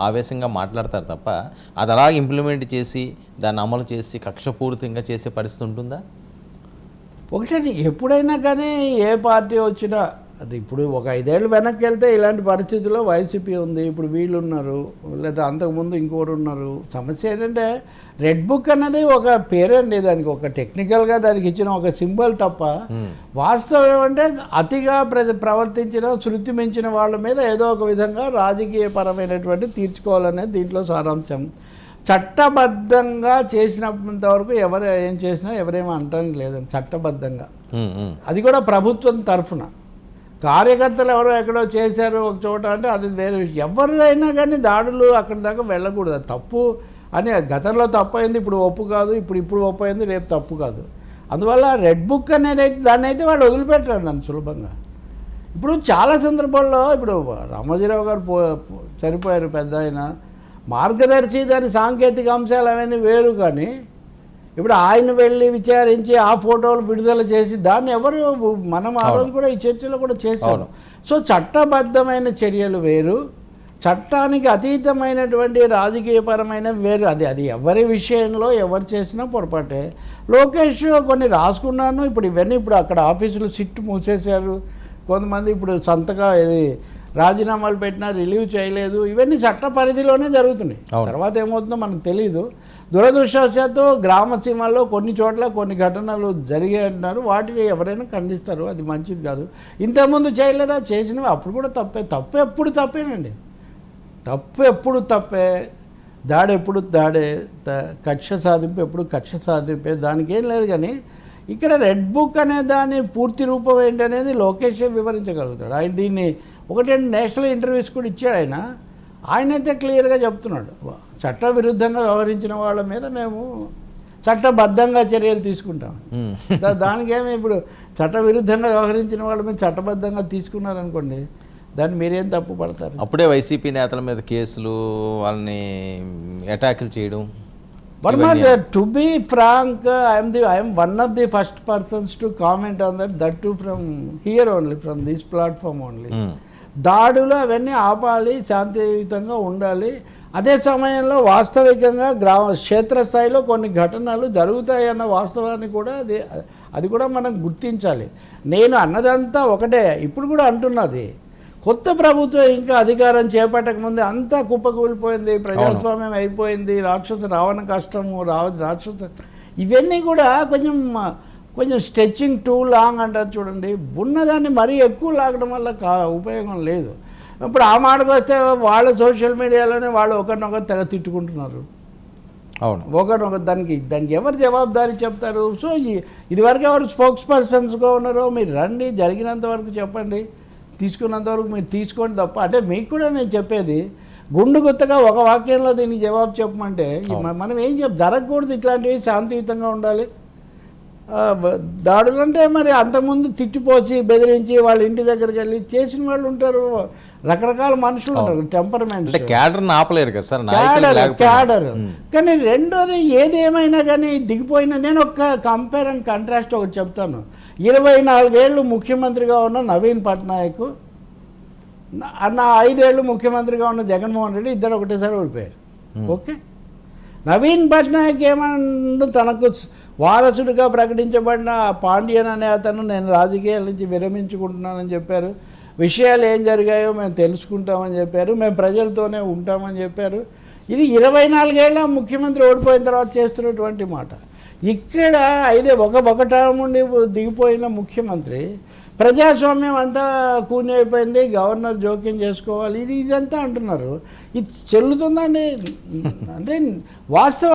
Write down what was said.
ఆవేశంగా మాట్లాడతారు తప్ప అది అలా ఇంప్లిమెంట్ చేసి దాన్ని అమలు చేసి కక్షపూరితంగా చేసే పరిస్థితి ఉంటుందా? ఒకటే ఎప్పుడైనా కానీ ఏ పార్టీ వచ్చినా అంటే ఇప్పుడు ఒక ఐదేళ్ళు వెనక్కి వెళ్తే ఇలాంటి పరిస్థితుల్లో వైసీపీ ఉంది ఇప్పుడు వీళ్ళు ఉన్నారు లేదా అంతకుముందు ఇంకోరు ఉన్నారు సమస్య ఏంటంటే రెడ్ బుక్ అన్నది ఒక పేరండి దానికి ఒక టెక్నికల్గా దానికి ఇచ్చిన ఒక సింబల్ తప్ప వాస్తవం ఏమంటే అతిగా ప్ర ప్రవర్తించిన శృతి మించిన వాళ్ళ మీద ఏదో ఒక విధంగా రాజకీయపరమైనటువంటి తీర్చుకోవాలనేది దీంట్లో సారాంశం. చట్టబద్ధంగా చేసినంత వరకు ఎవరు ఏం చేసినా ఎవరేమో అంటానికి లేదండి చట్టబద్ధంగా. అది కూడా ప్రభుత్వం తరఫున. కార్యకర్తలు ఎవరో ఎక్కడో చేశారు ఒక చోట అంటే అది వేరే ఎవరైనా కానీ దాడులు అక్కడి దాకా వెళ్ళకూడదు. తప్పు అని గతంలో తప్పు అయింది ఇప్పుడు ఒప్పు కాదు ఇప్పుడు ఇప్పుడు ఒప్పు అయింది రేపు తప్పు కాదు. అందువల్ల రెడ్ బుక్ అనేది అయితే దాన్ని అయితే వాళ్ళు వదిలిపెట్టారు నన్ను సులభంగా. ఇప్పుడు చాలా సందర్భాల్లో ఇప్పుడు రామోజీరావు గారు పో పో- చనిపోయారు పెద్ద ఆయన. మార్గదర్శి దాని సాంకేతిక అంశాలు అవన్నీ వేరు కానీ ఇప్పుడు ఆయన వెళ్ళి విచారించి ఆ ఫోటోలు విడుదల చేసి దాన్ని ఎవరు మనం ఆ రోజు కూడా ఈ చర్చలో కూడా చేశాం అవును. సో చట్టబద్ధమైన చర్యలు వేరు. చట్టానికి అతీతమైనటువంటి రాజకీయపరమైన వేరు. అది అది ఎవరి విషయంలో ఎవరు చేసినా పొరపాటే. లోకేష్ కొన్ని రాసుకున్నాను. ఇప్పుడు ఇవన్నీ ఇప్పుడు అక్కడ ఆఫీసులు సిట్ మూసేశారు. కొంతమంది ఇప్పుడు సంతకా ఇది రాజీనామాలు పెట్టినా రిలీవ్ చేయలేదు. ఇవన్నీ చట్ట పరిధిలోనే జరుగుతున్నాయి. తర్వాత ఏమవుతుందో మనకు తెలియదు దురదృష్టవశాత్తు గ్రామ సీమల్లో కొన్ని చోట్ల కొన్ని ఘటనలు జరిగాయి అంటున్నారు వాటిని ఎవరైనా ఖండిస్తారు. అది మంచిది కాదు. ఇంతకుముందు చేయలేదా? చేసినవి అప్పుడు కూడా తప్పే. తప్పు ఎప్పుడు తప్పేనండి? తప్పు ఎప్పుడు తప్పే? దాడి ఎప్పుడు దాడే? కక్ష సాధింపు ఎప్పుడు కక్ష సాధింపే? దానికి ఏం లేదు కానీ ఇక్కడ రెడ్ బుక్ అనే దాని పూర్తి రూపం ఏంటనేది లోకేషే వివరించగలుగుతాడు. ఆయన దీన్ని ఒకటి నేషనల్ ఇంటర్వ్యూస్ కూడా ఇచ్చాడు ఆయన. ఆయనైతే క్లియర్గా చెప్తున్నాడు. చట్ట విరుద్ధంగా వ్యవహరించిన వాళ్ళ మీద మేము చట్టబద్ధంగా చర్యలు తీసుకుంటాం. దానికేమి ఇప్పుడు చట్ట విరుద్ధంగా వ్యవహరించిన వాళ్ళ మీద చట్టబద్ధంగా తీసుకున్నారనుకోండి దాన్ని మీరేం తప్పు పడతారు? అప్పుడే వైసీపీ నేతల మీద కేసులు వాళ్ళని అటాకులు చేయడం Varma. To be frank I'm the I'm one of the first persons to comment on that that to from here only from this platform only. దాడులు అవన్నీ ఆపాలి శాంతియుతంగా ఉండాలి. అదే సమయంలో వాస్తవికంగా గ్రామ క్షేత్రస్థాయిలో కొన్ని ఘటనలు జరుగుతాయన్న వాస్తవాన్ని కూడా అది అది కూడా మనం గుర్తించాలి. నేను అన్నదంతా ఒకటే ఇప్పుడు కూడా అంటున్నది. కొత్త ప్రభుత్వం ఇంకా అధికారం చేపట్టకముందే అంతా కుప్పకూలిపోయింది ప్రజాస్వామ్యం అయిపోయింది రాక్షసు రావణ కష్టము రావ రాక్షస ఇవన్నీ కూడా కొంచెం కొంచెం స్ట్రెచ్చింగ్ టూ లాంగ్ అంటారు చూడండి. ఉన్నదాన్ని మరీ ఎక్కువ లాగడం వల్ల కా ఉపయోగం లేదు. ఇప్పుడు ఆ మాటకు వస్తే వాళ్ళ సోషల్ మీడియాలోనే వాళ్ళు ఒకరినొకరు తెగ తిట్టుకుంటున్నారు. అవును. ఒకరినొకరు దానికి దానికి ఎవరు జవాబుదారీ చెప్తారు? సో ఇదివరకు ఎవరు స్పోక్స్ పర్సన్స్గా ఉన్నారో మీరు రండి జరిగినంత వరకు చెప్పండి. తీసుకున్నంత వరకు మీరు తీసుకోండి తప్ప అంటే మీకు కూడా నేను చెప్పేది గుండు గుత్తగా ఒక వాక్యంలో దీనికి జవాబు చెప్పమంటే మనం ఏం చెప్ జరగకూడదు ఇట్లాంటివి శాంతియుతంగా ఉండాలి. దాడులు అంటే మరి అంతకుముందు తిట్టిపోచి బెదిరించి వాళ్ళ ఇంటి దగ్గరికి వెళ్ళి చేసిన వాళ్ళు ఉంటారు. రకరకాల మనుషులు ఉంటారు టెంపర్మెంట్ అంటే క్యాడర్ని ఆపలేరు కదా సార్ క్యాడర్. క్యాడర్. కానీ రెండోది ఏది ఏమైనా కానీ దిగిపోయిన నేను ఒక కంపేర్ అండ్ కాంట్రాస్ట్ ఒకటి చెప్తాను. ఇరవై నాలుగేళ్ళు ముఖ్యమంత్రిగా ఉన్న నవీన్ పట్నాయక్ నా ఐదేళ్ళు ముఖ్యమంత్రిగా ఉన్న జగన్మోహన్ రెడ్డి ఇద్దరు ఒకటేసారి ఓడిపోయారు. ఓకే? నవీన్ పట్నాయక్ ఏమన్నా తనకు వారసుడిగా ప్రకటించబడిన పాండ్యన్ అనే అతను నేను రాజకీయాల నుంచి విరమించుకుంటున్నానని చెప్పారు. విషయాలు ఏం జరిగాయో మేము తెలుసుకుంటామని చెప్పారు. మేము ప్రజలతోనే ఉంటామని చెప్పారు. ఇది ఇరవై నాలుగేళ్ళ ముఖ్యమంత్రి ఓడిపోయిన తర్వాత చేస్తున్నటువంటి మాట. ఇక్కడ అయితే ఒక ఒక టర్మ్ ఉండి దిగిపోయిన ముఖ్యమంత్రి ప్రజాస్వామ్యం అంతా కూని అయిపోయింది గవర్నర్ జోక్యం చేసుకోవాలి ఇది ఇదంతా అంటున్నారు. ఇది చెల్లుతుందండి అంటే వాస్తవం